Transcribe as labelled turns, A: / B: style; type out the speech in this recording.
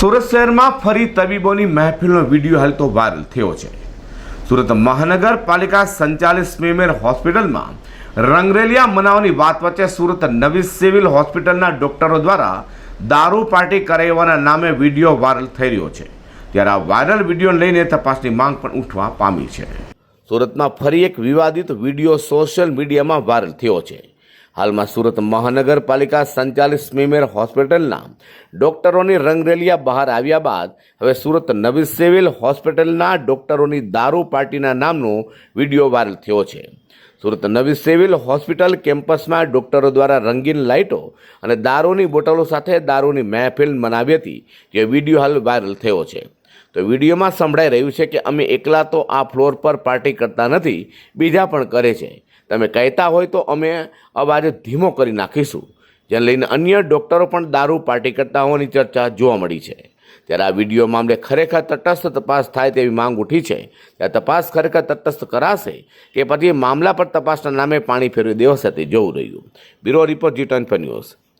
A: સુરત શહેરમાં ફરી તબીબોની મહેફિલનો વીડિયો હાલ તો વાયરલ થયો છે. સુરત મહાનગરપાલિકા સંચાલિત સ્મીમેર હોસ્પિટલમાં રંગરેલિયા મનાવવાની વાત વચ્ચે સુરત નવી સિવિલ હોસ્પિટલના ડોક્ટરો દ્વારા દારૂ પાર્ટી કરાવવાના નામે વીડિયો વાયરલ થઈ રહ્યો છે. ત્યારે આ વાયરલ વિડીયોને લઈને તપાસની માંગ પણ ઉઠવા પામી છે. સુરતમાં ફરી એક વિવાદિત વીડિયો સોશિયલ મીડિયામાં વાયરલ થયો છે. હાલમાં સુરત મહાનગરપાલિકા સંચાલિત સ્મીમેર હોસ્પિટલના ડોક્ટરોની રંગરેલિયા બહાર આવ્યા બાદ હવે સુરત નવી સિવિલ હોસ્પિટલના ડોક્ટરોની દારૂ પાર્ટીના નામનો વીડિયો વાયરલ થયો છે. સુરત નવી સિવિલ હોસ્પિટલ કેમ્પસમાં ડોક્ટરો દ્વારા રંગીન લાઇટો અને દારૂની બોટલો સાથે દારૂની મહેફિલ મનાવી હતી, જે વીડિયો હાલ વાયરલ થયો છે. તો વિડીયોમાં સંભળાઈ રહ્યું છે કે અમે એકલા તો આ ફ્લોર પર પાર્ટી કરતા નથી, બીજા પણ કરે છે. તમે કહેતા હોય તો અમે અવાજ ધીમો કરી નાખીશું. જેને લઈને અન્ય ડોક્ટરો પણ દારૂ પાર્ટી કરતા હોવાની ચર્ચા જોવા મળી છે. ત્યારે આ વીડિયો મામલે ખરેખર તટસ્થ તપાસ થાય તેવી માંગ ઉઠી છે. ત્યારે તપાસ ખરેખર તટસ્થ કરાશે કે પછી મામલા પર તપાસના નામે પાણી ફેરવી દેવાશે તે જોવું રહ્યું. Bureau report G twenty news.